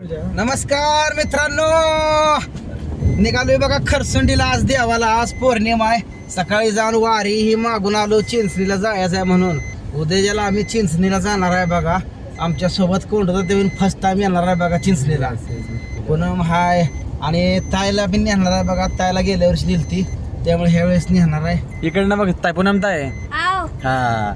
नमस्कार मित्रांनो. निघालोय बघा खरसुंडीला आज देवाला. आज पौर्णिमा आहे. सकाळी जाऊन वारी ही मागून आलो चिंचणीला जायचं आहे म्हणून. उद्याच्याला आम्ही चिंचणीला जाणार आहे बघा. आमच्यासोबत कोण होतं ते फर्स्ट टाइम येणार आहे बघा चिंचणीला. पूनम हाय? आणि ताईला बी नेणार आहे बघा. ताईला गेल्या वर्षी दिलती त्यामुळे ह्या वेळेस नेणार आहे. इकडनं बघ ताय पूनम ताय हा.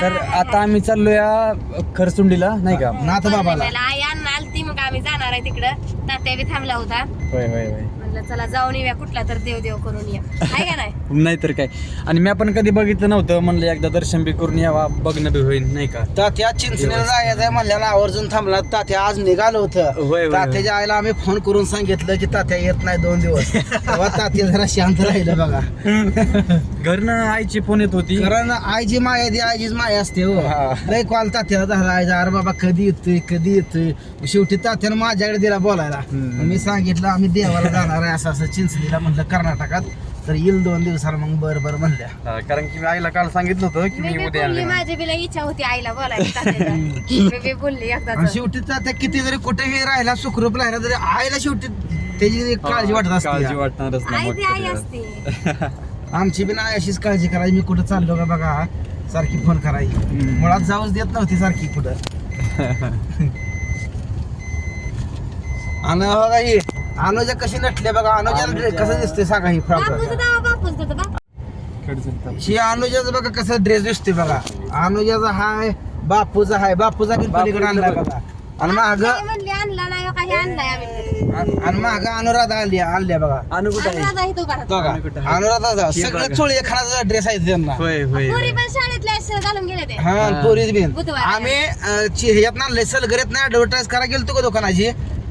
तर आता आम्ही चाललोया खरसुंडीला नाही का? नाथ बाबाला आई अण्णा आलती मग आम्ही जाणार आहे तिकडं. तात्या बी थांबला होता. होय होय होय. म्हणलं चला जाऊन येऊया कुठला तर देव देव करून या आहे का नाही? नाहीतर काय. आणि मी आपण कधी बघितलं नव्हतं म्हणलं एकदा दर्शन बी करून यावा बघणं बी होईल नाही का? तात्या चिंचणीला जायचं म्हणल्याला आवर्जून थांबला. तात्या आज निघालो होय, होतं होय. तात्याच्या आईला आम्ही फोन करून सांगितलं की तात्या येत नाही दोन दिवस. तेव्हा तात्या जरा शांत राहिलं बघा. घरनं आईची फोन येत होती. कारण आईची माया ती आईचीच माया असते हो. हा. लय कॉल तात्याला झाला. आईचा अरे बाबा कधी येतोय कधी येतोय? शेवटी तात्यानं माझ्याकडे दिला बोलायला. हम्म. मी सांगितलं आम्ही देवाला जाणार आहे असं असं चिंचणीला म्हणलं कर्नाटकात तर येईल दोन दिवसाला मग बर बर म्हणल्या हा, कारण की मी आईला काल सांगितलं होतं की मी मी बी उद्या बोलली. माझी बी लई इच्छा होती आईला बोलायची तात्याला. मी बी बोलली आणि एकदाच शेवटी तात्या किती जरी कुठेही राहिला सुखरूप राहिला तरी आईला शेवटी त्याची काळजी वाटत काळजी असते वाटणारच ना आई मग ती आई तर. असते आमची बी नाही अशीच काळजी करायची मी कुठं चाललो का बघा सारखी फोन करायची हम्म. मुळात जाऊच देत नव्हती सारखी कुठं आणि बघा ही अनुजा कशी नटली बघा अनुजाला अनुजा. कसं दिसते सांगा ही फ्रॉक ही अनुजाचं बघा कसं ड्रेस दिसते बघा. अनुजाचा हाय बापूचा हाय बापूचा बी पलीकडे इकडं बघा. आणि माग आणला नाही हो काही आणलाय आम्ही आणि माग अनुराधा आली आणल्या बघा. बघा? अनुराधा हे सगळे. चोळी एखादा ड्रेस आहे त्यांना. हा. पोरीच बिन. बुधवार. आम्ही ह्यात आणलंय सलगरीत ना ऍडव्हर्टाईज करा गेलतो का दुकानाची?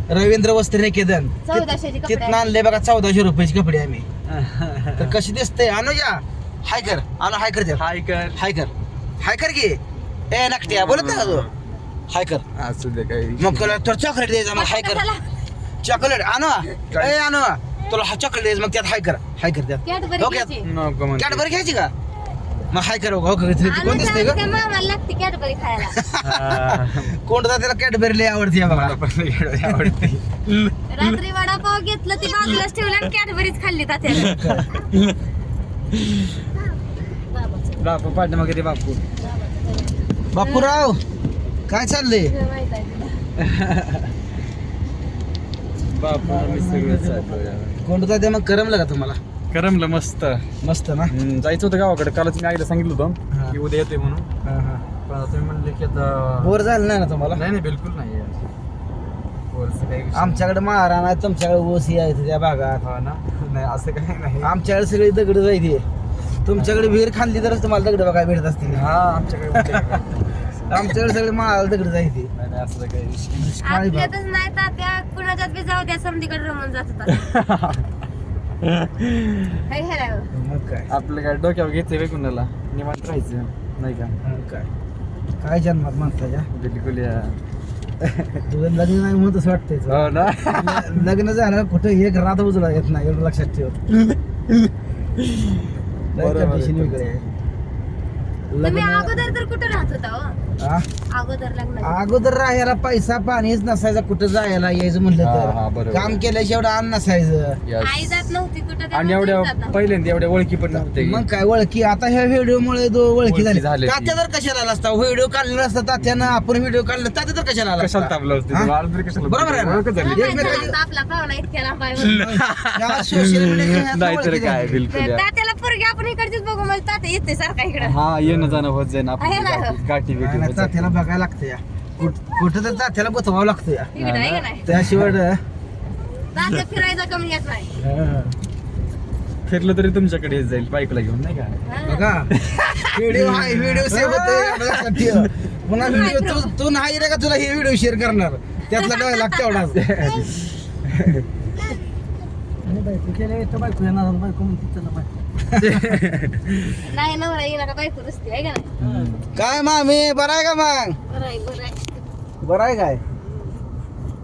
रवींद्र वस्त्र निकेतन चौदाशेचे कपडे तिथनं आणले बघा चौदाशे रुपयाचे कपडे आम्ही. तर कशी दिसते अनुजा हाय कर. अनु हाय कर दे हाय कर. हाय कर. हाय कर की. ए नकट्या बोलत नाही का तू हाय कर. असू दे काही मग तुला तुला चॉकलेट द्यायचं मग हाय कर. चॉकलेट आणू? ए आणू. तुला हा चॉकलेट द्यायचं मग त्यात हाय कर. हाय कर त्यात. म्हणते. कॅडबरी घ्यायची का? मग हाय कर का कोण अनुजा दिसतंय का त्या मामाला लागते कॅडबरी खायला हा. कोण त्याला कॅडबरी लय आवडते या बघा रात्री वडापाव घेतलं ती बाजूलाच ठेवलं आणि कॅडबरीच खाल्ली तात्याला बाबाचं. बापू पाठीमागे ते बापू बापूराव काय चाललंय तुला माहीत आहे तुला. बापू आम्ही सगळं चाललोय. कोणतं ते मग करमलं का तुम्हाला करमलं मस्त. मस्त ना? हम्म, जायचं होतं गावाकडे. कालच मी आईला सांगितलं हा. होतं की उद्या येतोय म्हणून. पण आता तुम्ही म्हणले की आता बोर झालं नाही ना तुम्हाला? नाही नाही बिलकुल नाही वरचं काही विषय आमच्याकडे महाराण आहे तुमच्याकडे ओसी आहे त्या भागात. हा ना? नाही असं काही नाही. आमच्याकडे सगळी दगड जायते तुमच्याकडे विहीर खाल्ली तरच तुम्हाला दगड बघायला भेटत असतील. हा आमच्याकडे कुठे काय. आमच्याकडे सगळे महाल दगड जायते नाही नाही असं काही विषय नाही. काळी बाब. आपल्यातच नाही तात्या कुणाच्यात बी जाऊ द्या समधीकडे रमून जात होता मग काय? आपलं काय डोक्यावर घ्यायचं वेळ कुणाला. निवांत राहायचं नाही का? मग काय? काय जन्मात माणसाच्या बिलकुल या. तुझं लग्न नाही म्हणून तसं वाटतंय तुला. हो ना. लग्न झालं कुठं एक रात उजळा येत नाही एवढं लक्षात ठेव. लय बरोबर आहे. condition वेगळी आहे. तुम्ही लग्न अगोदर तर कुठं राहत होता हो? अगोदर लग्न अगोदर राहायला पैसा पाणीच नसायचा कुठं जायला यायचं म्हणलं हा, हा, तर बरोबर. काम केल्याशिवाय एवढं अन्न नसायचं Yes. आई जात नव्हती कुठं आणि त्यामुळे एवढ्या तुम्ही जात नव्हता. पहिल्यांदा एवढ्या ओळखी पण नव्हते मग काय ओळखी आता ह्या व्हिडिओ मुळे दो ओळखी ओळखी झाली झाल्या ती. तात्या जर कशाला आला असता व्हिडिओ काढलेला असता तात्यानं आपण व्हिडिओ काढला तात्या तर कशाला आला कशाला असता? तापलं हा? मला तरी कशाला बरोबर आहे ना? ओळखच झाली. तुला एकमेकांची- माहिती आहे, आपला पाहुणा इतक्या लांब आहे म्हणून. या social media ह्यात नाहीतर ओळखी काय झाली. बिलकुल या. तात्याला पोरगी आपण इकडचीच बघू म्हणजे तात्या येते सारखा इकडं हा येणं जाणं होत जाईन. आहे ना. आपली गाठी नाही, तात्याला बघायला लागतं या. कुठ- कुठं तर तात्याला गोतवावं लागतं या. इकडं आहे का नाही? त्याशिवाय फिरायचा कमी येत नाही. फिरलं तरी तुमच्याकडे येत जाईल बाईकला घेऊन नाही का? हा. बघा. व्हिडिओ आहे व्हिडिओ सेव्ह होतोय. पुन्हा व्हिडिओ तू तू नाही रे का तुला हे व्हिडिओ शेअर करणार? त्यातला डोळा लागते एवढाच. बायको केल्या येतं बायको येणार बायको म्हणते चला बायको नाही नवरा येणार का बायको रस्ती आहे का नाही? काय मामी बरं आहे का मग? बरं आहे बरं आहे. बरं आहे काय?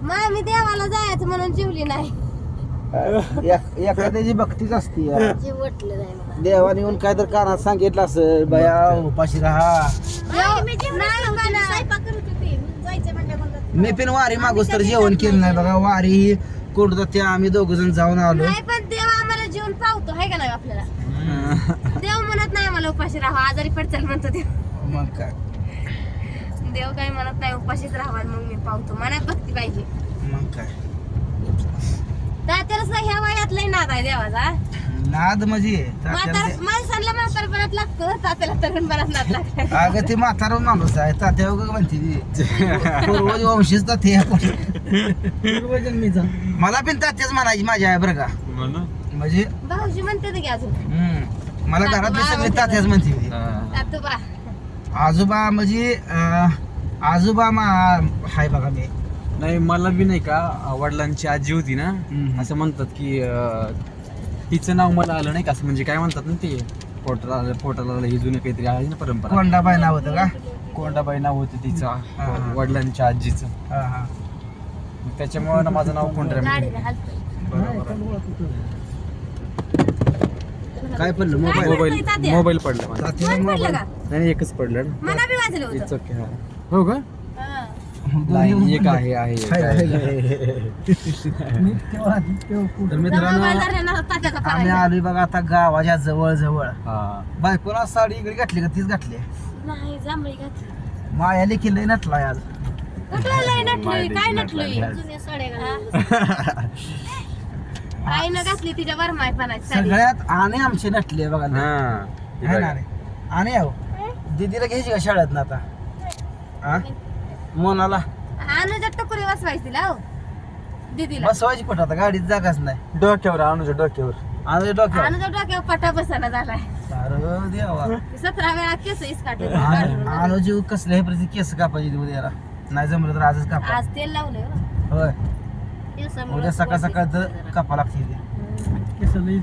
मग मी देवाला जायचं म्हणून जिवली नाही. एक- एखाद्याची भक्तीच असती यार. नाही मला. देवाने येऊन काय तर कानात सांगितलं असं बया उपाशी राहा. नाही, नाही, स्वयंपाक करत होती. जायचं म्हणलं म्हणलं मी पण वारी मागूस तर जेवण केलं नाही. बघा वारी. ही कोणतं ते आम्ही दोघ जण जाऊन आलो. नाही पण देव आम्हाला जीवन पावतो आहे का नाही आपल्याला? देव म्हणत नाही आम्हाला उपाशी राहा आजारी पडचाल म्हणतो देव. मग काय? देव काही म्हणत नाही उपाशीच राहावा मग मी पावतो. मनात भक्ती पाहिजे. मग काय? तात्यालाच नाही ह्या वयात लई नाद आहे देवाचा. नाद म्हणजे? म्हातार तात्याला माणसाला म्हातारपणात लागतो तात्याला तरुणपणात नाद लागतो. ते- अगं ते म्हातारा माणूस आहे तात्या वगैरे म्हणते ती. पूर्वज वंशीच तात्या. मला पण तात्याच म्हणायची माझी आहे बरं का. म्हणजे भाऊजी म्हणते की अजून. हम्म, मला घरातली सगळी तात्याच म्हणते ती. तातोबा आजोबा म्हणजे अं, आजोबा मा हाय बघा मी. नाही मला बी नाही का वडिलांची आजी होती ना हम्म. असं म्हणतात की अं, तिचं नाव मला आलं नाही का असं म्हणजे काय म्हणतात ना ते पोटाला पोटाला आलं ही जुनं काहीतरी आहे ना परंपरा. कोंडाबाई नाव होतं का? कोंडाबाई नाव होतं तिचं हा, हा. वडिलांच्या आजीचं. हा हा. त्याच्यामुळे ना माझं नाव कोंडरा काय पडलं? मोबाईल? मोबाईल? मोबाईल पडला माझा नाही एकच पडलं ना. मला बी वाजलं होतं. इट्स ओके हो. का? हा. नाही एक आहे आहे एक हाय, आहे. तर जमा मित्रांनो तात्याचा आम्ही परायचा. आलोय बघा आता गावाच्या जवळ जवळ हा. बायकोला साडी इकडे घातली का तीच घातली? नाही जांभळी घातली. माया लेखी लय नटला आज. कुठं लय नटलोय काय माहिती नटलोय नटलं. जुन्या साड्या आईनं घातली तिच्या वरमायपणाची साडी. सगळ्यात आणि आमचे नटले बघा लय. हा है ना रे? आणि आहो दीदीला घ्यायची का शाळेत ना आता? हा? मोनाला? अनुजा टकुरी बसवायची तिला हो दीदीला. बसवायची कुठं आता? गाडीत जागाच नाही. डोक्यावर अनुच्या डोक्यावर. आणि डोक्यावर? अनुजा डोक्यावर पटा बसाना झालाय. अरे देवा. सतरा वेळा केस इसकाटले आलो जीव कसल्या हे प्रति केस कापायची उद्याला नाही जमलं तर आजच कापा. आज तेल लावलंय हो. होय. केसामुळं उद्या सकाळ सकाळ जरा. कापा लागते ते. हम्म.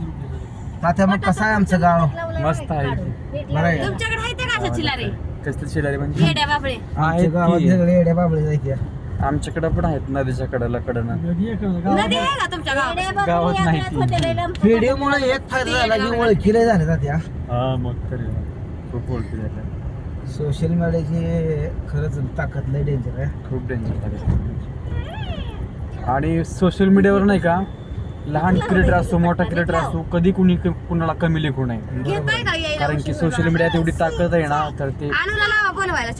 तात्या मग कसं आहे आमचं गाव? मस्त आहे बरं आहे. तुमच्याकडे आहे का अशा चिलारे? कसली शेजारी म्हणजे? येड्या बाबळे. आमच्या आहेत गावात की. सगळे येड्या बाबळे जायचे आमच्याकडे पण आहेत नदीच्या कडेला कडनं. नदी आहे का? तुमच्या गावात गावात नाही ती. व्हिडिओ मुळे एक फायदा झाला की ओळखीले झाले तात्या हा मग तरी. खूप ओळखी झाल्या. सोशल मीडियाची खरंच ताकद लय डेंजर आहे खूप डेंजर आणि सोशल मीडियावर नाही का लहान क्रिएटर असो मोठा क्रिएटर असो कधी कुणी कुणाला कमी लेखू नये घेताय का यायला कारण की सोशल? मीडियात एवढी ताकद आहे ना तर ते.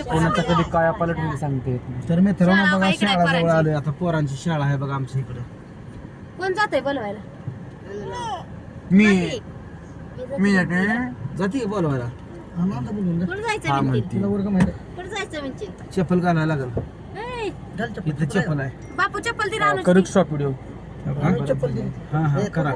कोणाचा कधी काया पालट होईल सांगते. तर मित्रांनो शाळा बघा शाळा जवळ. आलोय आता पोरांची शाळा आहे बघा आमच्या इकडे कोण जातंय बनवायला मी नाही. मी येते. जाते बोलवायला कुठं जायचं म्हणते म्हणते कुठं जायचं म्हणते चप्पल घालायला लागल? ए, इथं चप्पल आहे. बापू चप्पल ती हा, रानू करू शॉप व्हिडिओ. हा हा करा